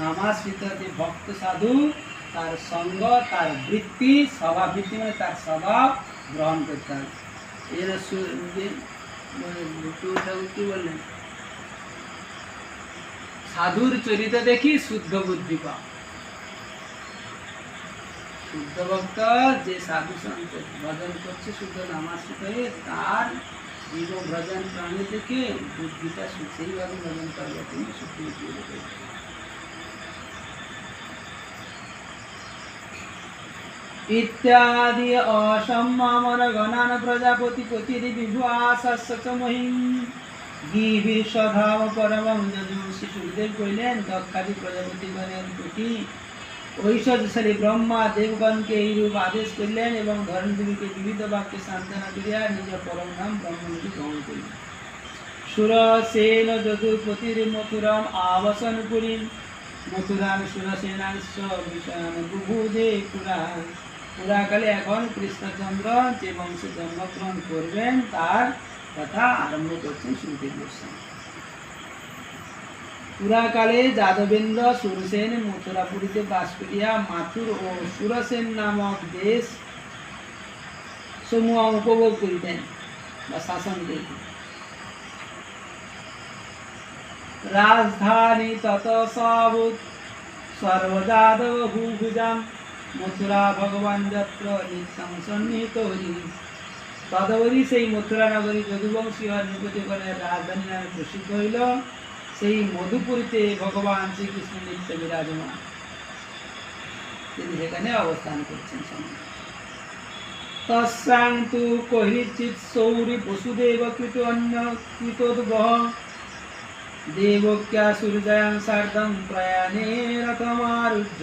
নামাশ্রিত যে ভক্ত সাধু, তার সঙ্গ, তার বৃত্তি স্বভাব বৃত্তি মানে তার স্বভাব গ্রহণ করতে হবে এর সু- যে ভক্তি ঠাকুর কি বললেন? সাধুর চরিত্র দেখি শুদ্ধ বুদ্ধি পাও। শুদ্ধ ভক্ত যে সাধু সন্ত ভজন করছে শুদ্ধ নামাশ্রিত হয়ে তার জীব ভজন প্রাণী থেকে বুদ্ধিটা সেইভাবে ভজন করবে তুমি শুদ্ধ বুদ্ধি হলে করবে। ইত্যাদি অসম্মামন গণান প্রজাপতি পতিরি বিভুয়াশস্য মহিম গিভি স্বধাম যজুষি সুখদেব কইলেন দক্ষাদি প্রতি ঐশ্বর্যশালী ব্রহ্মা দেবগণকে এইরূপ আদেশ করলেন এবং ধরণ দেবীকে বিবিধ বাক্যে সান্ত্বনা করিয়া নিজ পরম নাম গ্রহণ করিলেন। সুরসেন যদুপতির মথুরাম আবাসন পুরীম মথুরাম সুরসেনাংশ বুভুজে পুরাণ। পুরাকালে এখন কৃষ্ণচন্দ্র যে বংশে জন্মগ্রহণ করবেন, তার কথা আরম্ভ করছেন সুরদেব গোস্বামী। পুরাকালে যাদবেন্দ্র সুরসেন মথুরাপুরীতে বাস করিয়া মাথুর ও সুরসেন নামক দেশ সমূহ উপভোগ করিতেন বা শাসন করিতেন। রাজধানী তত সর্বযাদব ভূভুজাম মথুরা ভগবান যত্র নিত্যম সন্নিহিত তদবধি সেই মথুরা নগরী যদুবংশীয় নিকটকরণের রাজধানী নামে প্রসিদ্ধ হইল। সেই মধুপুরীতে ভগবান শ্রীকৃষ্ণ নিত্য বিরাজমান। তিনি সেখানে অবস্থান করছেন সঙ্গে তস্যাং তু কৈরিচিৎ সৌরি বসুদেব কৃত অন্য কৃতোদ্বহ। দেবক্যা সূর্যাং সার্ধং প্রয়াণে রথমারুহ্য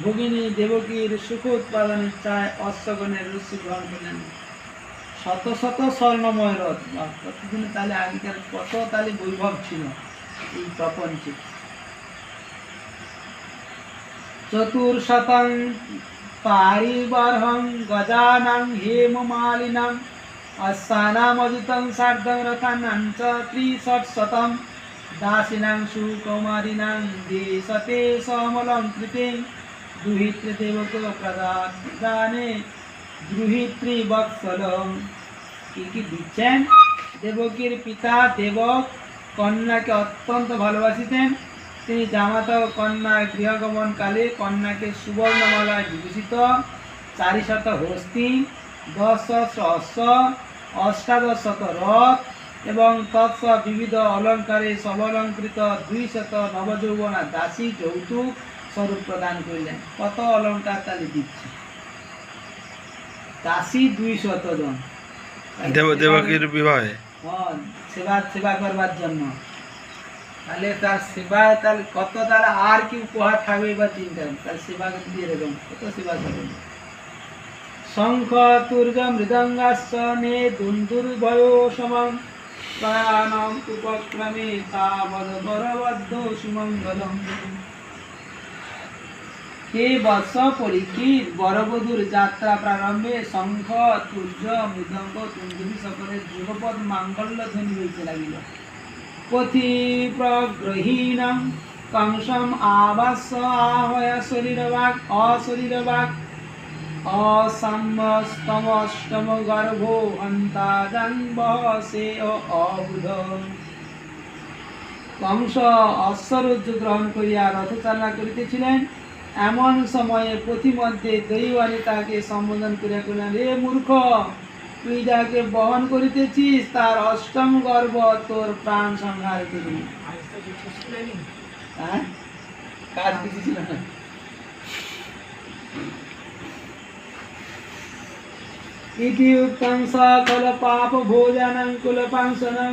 ভগিনী দেবকীর সুখ উৎপাদন ইচ্ছায় অশ্বগণের রস্যি গ্রহণ করলেন শত শত স্বর্ণময় রথ। বাহ, কতদিন তাহলে আগেকার কত তাহলে বৈভব ছিল এই প্রপঞ্চে। চতুর্শতং পারিবর্হং গজানাং হেমমালিনাং অশ্বানামজিতং সার্ধং রথানাং চ ত্রিষটশতম দাসিনাং সুকৌমারিণাং দেশতে সমলং দুহিত্রে দেবক প্রদানে। বৎসলম কি কি দিচ্ছেন? দেবকীর পিতা দেবক কন্যাকে অত্যন্ত ভালোবাসিতেন। তিনি জামাতা ও কন্যার গৃহগমন কালে কন্যাকে সুবর্ণমালায় বিভূষিত। চারিশত হস্তি দশ সহস্র অশ্ব অষ্টাদশ শত রথ এবং তৎস বিবিধ অলঙ্কারে সবলঙ্কৃত দুই শত নবযৌবনা দাসী যৌতুক স্বরূপ প্রদান করলেন। কত অলঙ্কার তাহলে দিচ্ছে। দাসী দুই শত জন দেবকীর বিবাহে। হ্যাঁ, সেবা সেবা করবার জন্য। তাহলে তার সেবা তাহলে কত তার আর কি উপহার থাকবে বা চিন্তা তার সেবা দিয়ে দেবেন কত সেবা করবেন শঙ্খ তুর্য মৃদঙ্গাশ্চ নে দুন্দুর্ভয় সমং। প্রাণম উপক্রমে তাবদ বরবদ্ধ সুমঙ্গলম। হে বৎস পরীক্ষিত বরবধূর যাত্রা প্রারম্ভে শঙ্খ, তুর্য, মৃদঙ্গ তুন্দুরি সকলের যুগপদ মাঙ্গল্য ধ্বনি হইতে লাগিল। পথি প্রগ্রহীণম কংসম আবাস আহয় শরীরবাক, অশরীরবাক। অসম্মস্তমষ্টম গর্ভ অন্তাদং বসে অবুধ। কংস অশ্বরুদ্ধ গ্রহণ করিয়া রথচালনা করিতেছিলেন। এমন সময়ে পথিমধ্যে দৈবানী তাকে সম্বোধন করিয়া কহিলেন রে মূর্খ, তুই যাকে বহন করিতেছিস, তার অষ্টম গর্ভ তোর প্রাণ সংহার করি হ্যাঁ? ইতি উক্তং সকল পাপ ভোজনং কুলপাংসনং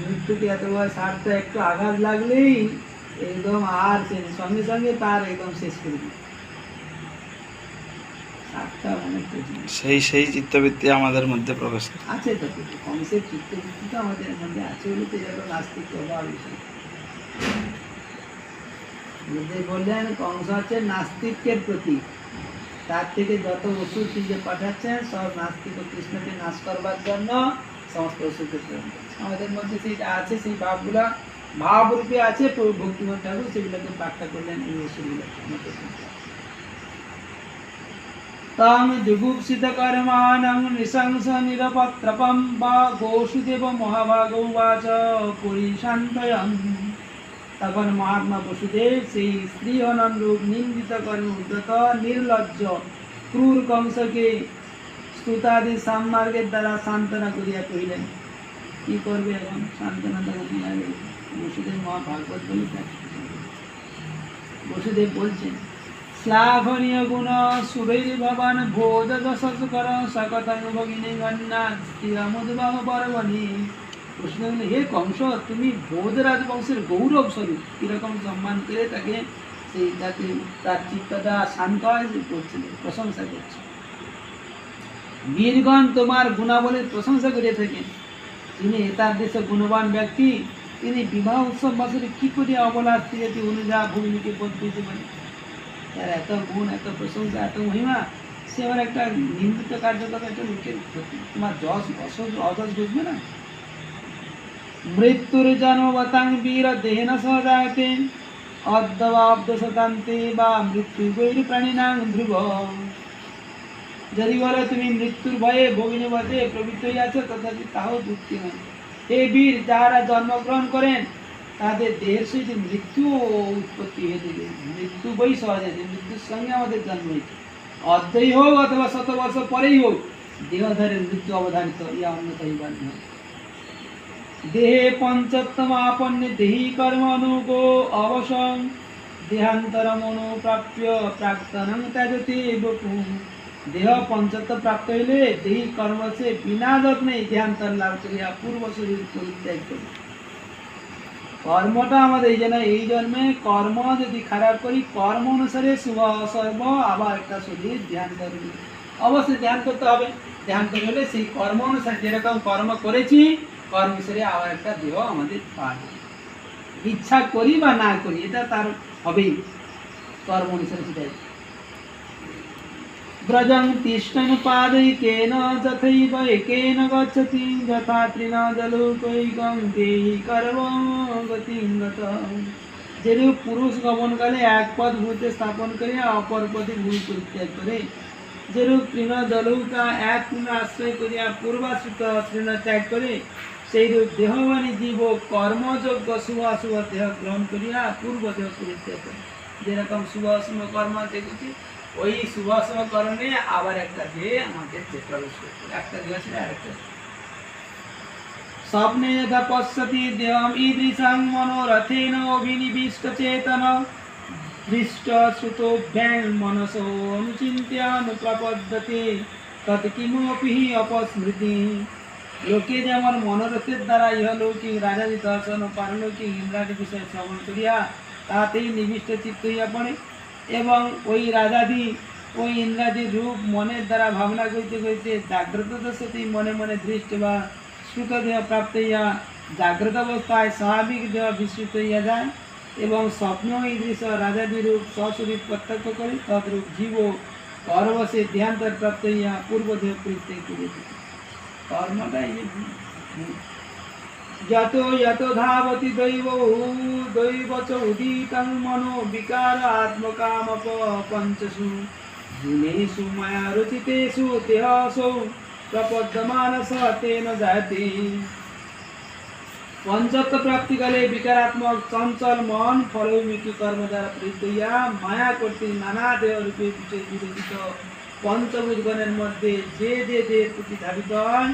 মৃত্যুকে এত বড় স্বার্থ একটু আঘাত লাগলেই একদম আর সে সঙ্গে সঙ্গে তার একদম শেষ করে কঠিন। সেই সেই চিত্তবৃত্তি আমাদের মধ্যে প্রকাশ করে। আছে তো কংসের চিত্তবৃত্তি তো আমাদের মধ্যে আছে বলে তো এরকম নাস্তিক বিষয় বললেন কংস হচ্ছে নাস্তিকের প্রতীক তার থেকে যত ওষুধ যে পাঠাচ্ছেন সব নাস্তিক ও কৃষ্ণকে নাশ করবার জন্য সমস্ত। আমাদের মধ্যে সেইটা আছে, সেই ভাবগুলা, ভাবরূপে আছে ভক্তিমন ঠাকুর সেগুলোকে ব্যাখ্যা করলেন এই মধ্যে। তাং বা গোসুদেব মহাভাগ উবাচ পরিশান্তয়ম তখন মহাত্মা বসুদেব সেই স্ত্রী হনন রূপ নিন্দিত কর্মে উদ্যত নির্লজ্জ ক্রূর কংসকে স্তুতাদি সামমার্গের দ্বারা সান্ত্বনা করিয়া কহিলেন কি করবে এখন? সান্ত্বনা লাগে বসুদেব মহাভাগবত বলে বসুদেব বলছেন শ্লাঘনীয় গুণ সুরৈর ভবান ভোজ দশস কর সকতং ভগিনী গণ্যা স্থিরমুদ্বাহ পর্বণী। বললেন, হে কংস তুমি ভোজ রাজবংশের গৌরব স্বরূপ। কীরকম সম্মান করে তাকে সেই তাকে তার চিত্তটা শান্ত হয় করছিল প্রশংসা করছে। বীরগণ তোমার গুণাবলীর প্রশংসা করে থাকেন তিনি তার দেশে গুণবান ব্যক্তি। তিনি বিবাহ উৎসব বছরে কি করিয়া অবলা স্ত্রীটি অনুযা ভূমিকে বোধ দিতে পারে? তার এত গুণ, এত প্রশংসা, এত মহিমা, সে আবার একটা নিন্দিত কার্যকর একটা লোকের। তোমার যশ অসজ অযশ বুঝবে না? মৃত্যুর জন্মবতাং বীর দেহে দেহেন সজায়তে। অদ্যবাব্দ শতান্তে বা মৃত্যু গৈর প্রাণীনাং ধ্রুব। যদি বলো তুমি মৃত্যুর ভয়ে ভগিনী বধে প্রবৃত্ত হইয়াছ, তথাপি তাও যুক্তি নয়। হে বীর, যাহারা জন্মগ্রহণ করেন, তাদের দেহের সহিত মৃত্যু উৎপত্তি হয়ে যাবে মৃত্যু বই সহজ আছে, মৃত্যুর সঙ্গে আমাদের জন্ম হয়েছে অর্ধই হোক অথবা শত বর্ষ পরেই হোক, দেহধারের মৃত্যু অবধারিত ইয়া অন্যতা হইবার নয়। দেহে পঞ্চত্তম আপন্নে দেহি কর্ম অনুগো অবসং দেহান্তরম অনুপ্রাপ্য প্রাক্তনং ত্যাজতে বপু দেহ পঞ্চত্ব প্রাপ্ত হইলে দেহি কর্ম সে বিনা যত্নে দেহান্তর লাভ করিয়া পূর্ব শরীর পরিত্যাগ করি কর্মটা আমাদের এই জন্য এই জন্মে কর্ম যদি খারাপ করি, কর্ম অনুসারে শুভ অসর্ব আবার একটা শরীর ধ্যান করবি। অবশ্যই ধ্যান করতে হবে। ধ্যান করতে হলে সেই কর্ম অনুসারে যেরকম কর্ম করেছি, কর্ম অনুসারে আবার একটা দেহ আমাদের পাবে ইচ্ছা করি বা না করি, এটা তার হবেই। কর্ম অনুসারে সেটাই। ব্রজং তিষ্ঠন পাদৈকেন যথৈব একেন গচ্ছতি যথা তৃণ জলৌকৈকং দেহি কর্ম গতিং যেরূপ পুরুষ গমনকালে এক পদ ভূতে স্থাপন করে অপর পদে ভূ পরিত্যাগ করে যেরূপ তৃণ জলৌকা এক তৃণ আশ্রয় করিয়া পূর্বাশ্রিত তৃণ ত্যাগ করে সেইরূপ দেহবাণী জীব কর্মযোগ্য শুভ অশুভ দেহ গ্রহণ করিয়া পূর্ব দেহ পরিত্যাগ করে যেরকম শুভ অশুভ কর্ম দেখেছি ওই অশুভ কর্মে আবার একটা দেহ আমাদের যে প্রবেশ করতে। একটা দেহ ছিল আরেকটা। স্বপ্নে যথা পশ্যতি দেহম ঈদৃশং মনোরথেন অভিনিবিষ্ট চেতন দৃষ্ট শ্রুতো ব্যাং মনসো অনুচিন্ত্যানুপ্রপদ্যতে তৎ কিমপি অপস্মৃতি লোকে যেমন মনোরথের দ্বারা ইহলৌকিক দর্শন পারলৌকিক, ইন্দ্রাদি শ্রবণ করিয়া, তাতেই নিবিষ্ট চিত্ত হইয়া পড়ে এবং ওই রাজাদি, ওই ইন্দ্রাদির রূপ মনের দ্বারা ভাবনা করিতে করিতে জাগ্রত দশাতেই মনে মনে দৃষ্টি বা শ্রুত দেহ প্রাপ্ত হইয়া জাগ্রত অবস্থায় স্বাভাবিক দেহ বিস্তৃত হইয়া যায় এবং স্বপ্ন এই দৃশ্য রাজাদি রূপ সশরীর প্রত্যক্ষ করে তদ্রূপ জীব পরবশে দেহান্তর প্রাপ্ত হইয়া পূর্ব দেহ পরিত্যাগ করিতে কর্মটাই যত যত ধাবতি দৈব দৈব চ উদিতং মনো বিকার আত্মকামপ পঞ্চসু গুণেষু মায়া রচিতেষু দেহসৌ প্রপদ্যমানস তেন জায়তে পঞ্চত্ব প্রাপ্তিকালে বিকারাত্মক চঞ্চল মন ফলমুখী কর্ম দ্বারা প্রীত হইয়া মায়া কর্তৃক নানা দেহ রূপে বিচে- বিবেচিত পঞ্চভূতগণের মধ্যে যে যে দেহের প্রতি ধাবিত হয়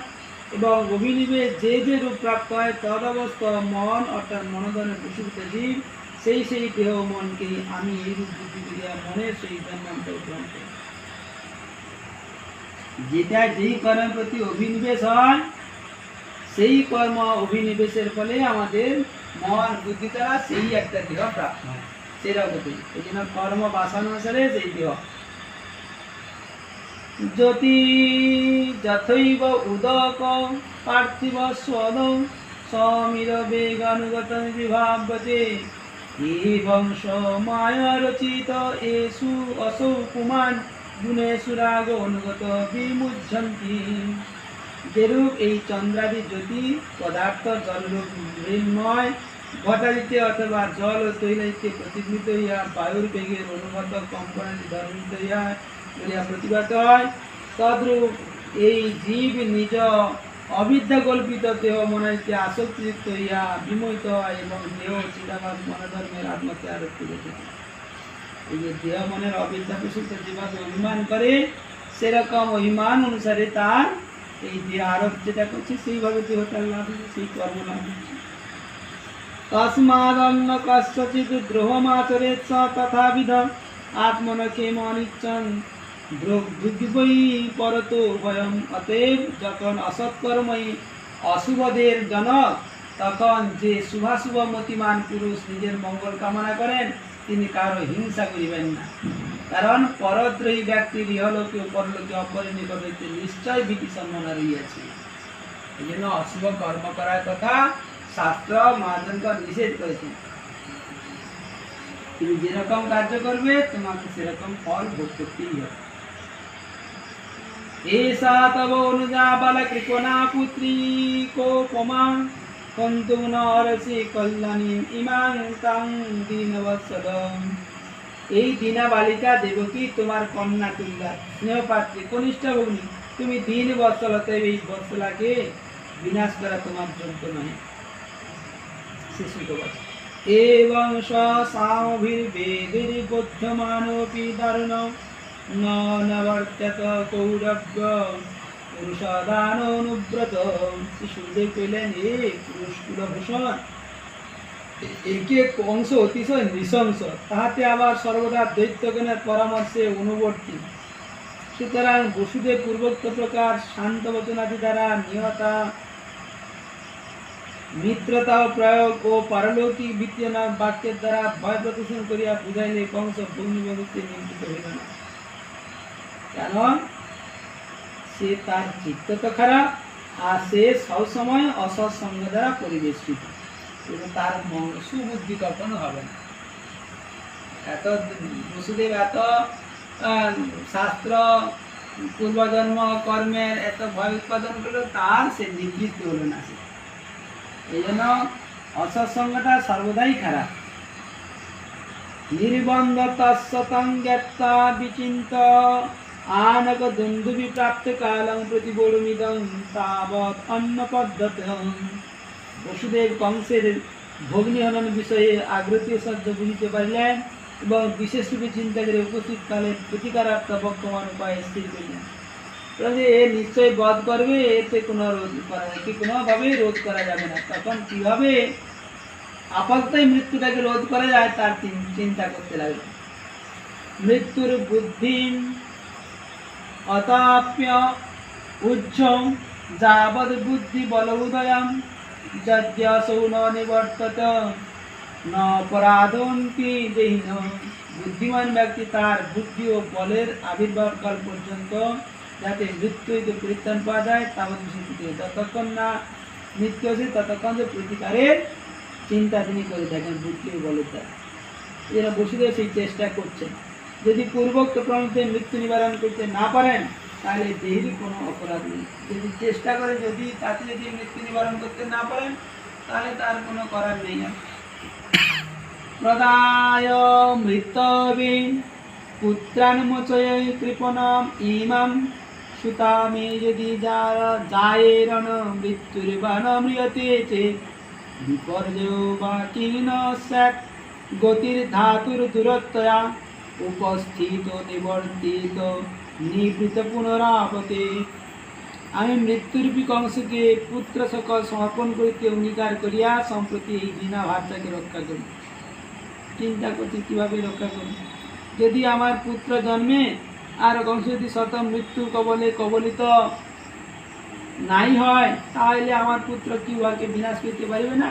এবং অভিনিবে যে যে রূপ প্রাপ্ত হয় তদবস্থ মন অর্থাৎ মনোদনের বসীভূত জীব, সেই সেই দেহ মনকে আমি এই রূপ বুদ্ধি করিয়া মনের সেই জন্মান্তর গ্রহণ করি। যেটা যেই কর্মের প্রতি অভিনিবেশ হয়, সেই কর্ম অভিনিবেশের ফলে আমাদের মন বুদ্ধি দ্বারা সেই একটা দেহ প্রাপ্ত হয়। সেরকম এই জন্য কর্ম বাসনানুসারে সেই দেহ জ্যোতি যথৈব উদক, পার্থিব স্বদ সমীর বেগানুগত বিভাবতে এবং মায়া রচিত এসু অসৌ কুমান গুণেশু রাগ অনুগত বিমুঝন্তি যেরূপ এই চন্দ্রাদি জ্যোতি পদার্থ জলরূপ মৃন্ময় অথবা জল ও তৈলাইতে প্রতিফলিত হইয়া বায়ুর বেগের অনুগত কম্পনাদি ধর্মিত হইয়া বলিয়া হয়। তদ্রূপ এই জীব নিজ অবিদ্যা কল্পিত দেহ আসক্তিযুক্ত হইয়া বিমোহিত হয় এবং দেহ এই যে দেহ মনের অবিদ্যা প্রসূত যেভাবে অভিমান করে, সেরকম অভিমান অনুসারে তার এই দেহ আরোপ যেটা করছে, সেইভাবে দেহটার লাভ হচ্ছে সেই কর্ম লাভ হচ্ছে তস্মাদন্ন কস্যচিৎ দ্রোহমাচরে স তথাবিধ। আত্মনকে মনিচ্ছন দ্রুদ্বৈ পরত ভয়ম অতএব যখন অসৎকর্মই অশুভদের জনক, তখন যে শুভাশুভ মতিমান পুরুষ নিজের মঙ্গল কামনা করেন, তিনি কারও হিংসা করিবেন না। কারণ পরদ্রোহী ইহলোকে ও পরলোকে হইতে নিশ্চয় ভীতি সম্মানা রইয়াছে এই জন্য অশুভ কর্ম করার কথা শাস্ত্র মহাজনগণ নিষেধ করেছেন তুমি যেরকম কার্য করবে, তোমাকে সেরকম ফল ভোগ করতেই হবে। তব অনুজা বাল কৃপণা পুত্রী কোপমা কন্তু নরসি কল্যাণী ইমাং তাং দীনবৎসদম এই দীনা বালিকা দেবকী তোমার কন্যা তুল্লা স্নেহপাত্রী, কনিষ্ঠ ভগ্নী, তুমি দিন বৎসলতে এই বৎসলাকে বিনাশ করা তোমার যোগ্য নয় শিশুকে বলে এবং সামভির্বেদির বধ্যমানোপি দারুণ ন নবর্ত্যত কৌরব্য, পুরুষদান অনুব্রত শিশুদেব কইলেন এ একে কংস অতিশয় নৃশংস, তাহাতে আবার সর্বদা দৈত্যগণের পরামর্শে অনুবর্তী। সুতরাং বসুদের পূর্বোক্ত প্রকার শান্ত বচনাদি দ্বারা নিহতা মিত্রতা প্রয়োগ ও পারলৌকিক বিত্তীয় বাক্যের দ্বারা ভয় প্রদর্শন করিয়া বুঝাইলে কংস ভগ্নিভক্তিতে নিয়োজিত হইল না। কেন সে তার চিত্ত তো খারাপ, আর সে সবসময় অসৎসঙ্গ দ্বারা পরিবেষ্টিত। এবং তার সুবুদ্ধি কখনো হবে না। এত বসুদেব এত শাস্ত্র, পূর্বজন্ম, কর্মের এত ভয় উৎপাদন করল তার সে নিবৃত্তি হলো না সে। এই জন্য অসৎসঙ্গটা সর্বদাই খারাপ। নির্বন্ধ তৎসতং বিচিন্ত। প্রাপ্ত কালং প্রতিবোড়মিদং তাবৎ অন্য পদ্ধতি বসুদেব কংসের ভগ্নি হনন বিষয়ে আগ্রহী সহ্য বুঝিতে পারিলেন এবং বিশেষ রূপে চিন্তা করে উপস্থিত কালে প্রতিকারাত্মক বর্তমান উপায় স্থির করিলেন যে এ নিশ্চয়ই বধ করবে এতে কোনো রোধ করা একে কোনোভাবেই রোধ করা যাবে না তখন কীভাবে আপাততই মৃত্যুটাকে রোধ করা যায় তার চিন্তা করতে লাগল মৃত্যুর বুদ্ধি অতাপ্য উজ্জ যাবৎ বুদ্ধি বল উদয়ম যদ্যসৌ ন নিবর্তত। ন অপরাধন্তি দেহিন? বুদ্ধিমান ব্যক্তি তার বুদ্ধি ও বলের আবির্ভাব কাল পর্যন্ত যাতে মৃত্যু হইতে পরিত্রাণ পাওয়া যায় তাবৎ যতক্ষণ না মৃত্যু আসে ততক্ষণ যে প্রতিকারের চিন্তা তিনি করে থাকেন বুদ্ধি ও বলের দ্বারা। এরা বসুদেব সেই চেষ্টা করছেন। যদি পূর্বোক্ত প্রণীতে মৃত্যু নিবারণ করতে না পারেন, তাহলে দেহেরই কোনো অপরাধ নেই। যদি চেষ্টা করে যদি তাতে যদি মৃত্যু নিবারণ করতে না পারেন, তাহলে তার কোনো করার নেই প্রদায় মৃত্যবে পুত্রানুমোচয় কৃপণম ইমাম সুতামে যদি যারা জায়েরণ মৃত্যুর বান মৃয়তে বিপর্যয় বা কিন স্যাৎ গতির ধাতুর দূরত্বয়া উপস্থিত নিবর্তিত, নিবৃত পুনরাপতে আমি মৃত্যুরূপী কংসকে পুত্র সকল সমর্পণ করিতে অঙ্গীকার করিয়া সম্প্রতি এই ঘৃণা ভাবটাকে রক্ষা করি। চিন্তা করছি কীভাবে রক্ষা করি? যদি আমার পুত্র জন্মে আর কংস যদি শত মৃত্যু কবলে কবলিত নাই হয়, তাহলে আমার পুত্র কি উহাকে বিনাশ করতে পারবে না?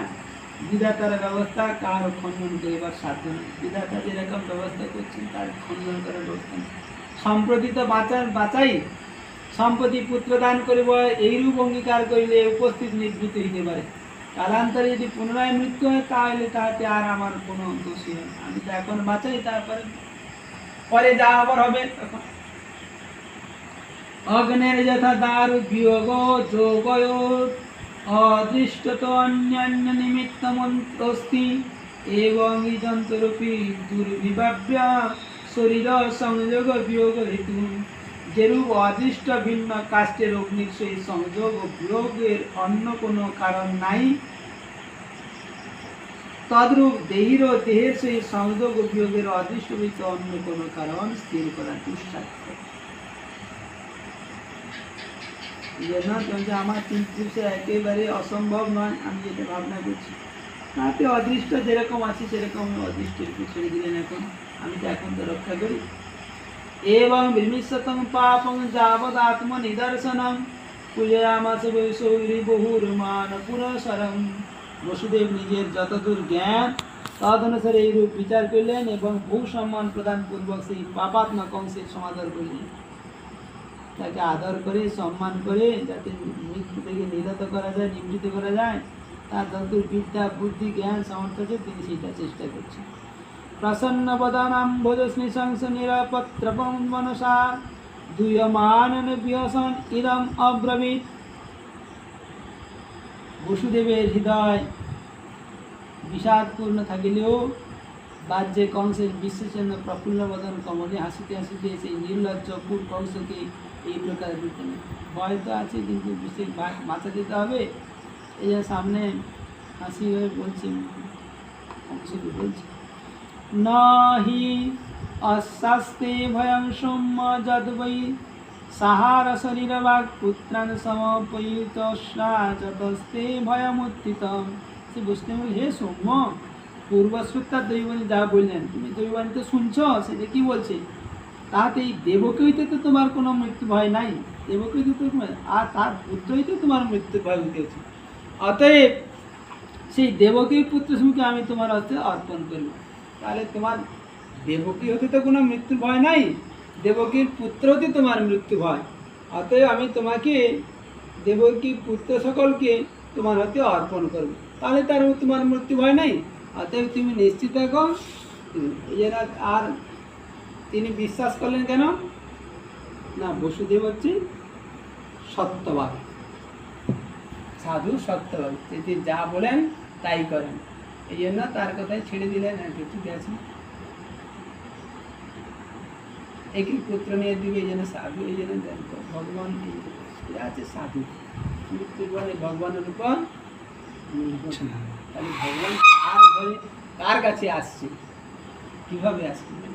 বিধাতার ব্যবস্থা, কার খণ্ডন করিবার সাধ্য নেই। বিধাতা যেরকম ব্যবস্থা করছেন, তার খণ্ডন করার ব্যবস্থা নেই। সম্প্রতি তো বাঁচান, বাঁচাই। সম্পত্তি পুত্র দান করিব, এইরূপ অঙ্গীকার করিলে উপস্থিত নিবৃত হইতে পারে। কালান্তরে যদি পুনরায় মৃত্যু হয়, তাহলে তাহাতে আর আমার কোনো দোষী হয় আমি তো এখন বাঁচাই, তারপরে, পরে যা আবার হবে, তখন। অগ্নের যথা দারু বিয়োগ যোগয়োর অদৃষ্ট তো অন্যান্য নিমিত্ত মন্ত্রস্তি এবং যন্ত্ররূপী দুর্বিভাব্য শরীর সংযোগ বিয়োগ হেতু যেরূপ অদৃষ্ট ভিন্ন কাষ্টের অগ্নির সহিত সংযোগ ও বিয়োগের অন্য কোনো কারণ নাই, তদ্রূপ দেহির দেহের সহিত সংযোগ ও বিয়োগের অদৃষ্ট হইতে অন্য কোনো কারণ স্থির করা দুঃসাধ্য। যে আমার তিন পুরুষে একেবারে অসম্ভব নয়, আমি যেটা ভাবনা করছি। তাতে অদৃষ্ট যেরকম আছে, সেরকম অদৃষ্টের ছেড়ে দিলেন এখন আমি তো এখন তো রক্ষা করি। এবং বিমিশতং পাপং যাবদ আত্ম নিদর্শনম পূজয়ামাস বৈশৌরি বহুর মান পুরসরম বসুদেব নিজের যতদূর জ্ঞান তদ অনুসারে এই বিচার করলেন এবং বহু সম্মান প্রদান পূর্বক সেই পাপাত্মক অংশের সমাদর করলেন। তাকে আদর করে, সম্মান করে, যাতে মৃত্যু থেকে নিরত করা যায়, নিবৃত করা যায়, তার যতদূর বিদ্যা, বুদ্ধি, জ্ঞান, সামর্থ্য আছে, তিনি সেটা চেষ্টা করছেন। প্রসন্ন বদনাম ভোজস্মি সংস নিরাপত্রপম মনসা দুয়মান বিহসন ইদম অব্রবীত। বসুদেবের হৃদয় বিষাদপূর্ণ থাকিলেও বাহ্যে কংসের বিশ্বচন্দ্র প্রফুল্ল বদন কমলে হাসিতে হাসিতে সেই নির্লজ্জ কুট কংসকে এই প্রকার দিতেন ভয় তো আছে, কিন্তু বিশেষ বাঁচা দিতে হবে। এই যে সামনে হাসি হয়ে বলছে কংসকে বলছে, নাহি অশাস্তে ভয়ং সৌম্য যদ বৈ সাহার শরীর বাক পুত্রান সমপয়িত যতস্তে ভয়মুত্থিত। সে বুঝতে বলে হে সৌম্য পূর্বশ্রুতার দৈবানী যা বললেন, তুমি দৈবানী তো শুনছ? সেটা কি বলছে? তাহাতে এই দেবকে হইতে তো তোমার কোনো মৃত্যু ভয় নাই। দেবকে হইতে তোমার, আর তার পুত্র হইতে তোমার মৃত্যু ভয় হইতেছে অতএব সেই দেবকী পুত্র সমুখে আমি তোমার হস্তে অর্পণ করব তাহলে তোমার দেবকী হতে তো কোনো মৃত্যু ভয় নাই, দেবকীর পুত্র হতে তোমার মৃত্যু ভয়। অতএব আমি তোমাকে দেবকীর পুত্র সকলকে তোমার হাতে অর্পণ করব। তাহলে তার তোমার মৃত্যু ভয় নাই। অতএব তুমি নিশ্চিত থাকো। আর বিশ্বাস করলেন কেন? না, বসুদেব হচ্ছে সত্যবাদ। সাধু সত্যবাদ। তিনি যা বলেন, তাই করেন। এই জন্য তার কথাই ছেড়ে দিলেন আর ঠিক আছে? একই পুত্র নিয়ে দিবে, এই জন্য সাধু, এই জন্য ভগবান আছে, সাধু। মৃত্যুর ভগবানের উপর। তাহলে ভগবান কার ঘরে, কার কাছে আসছে? কীভাবে আসছে?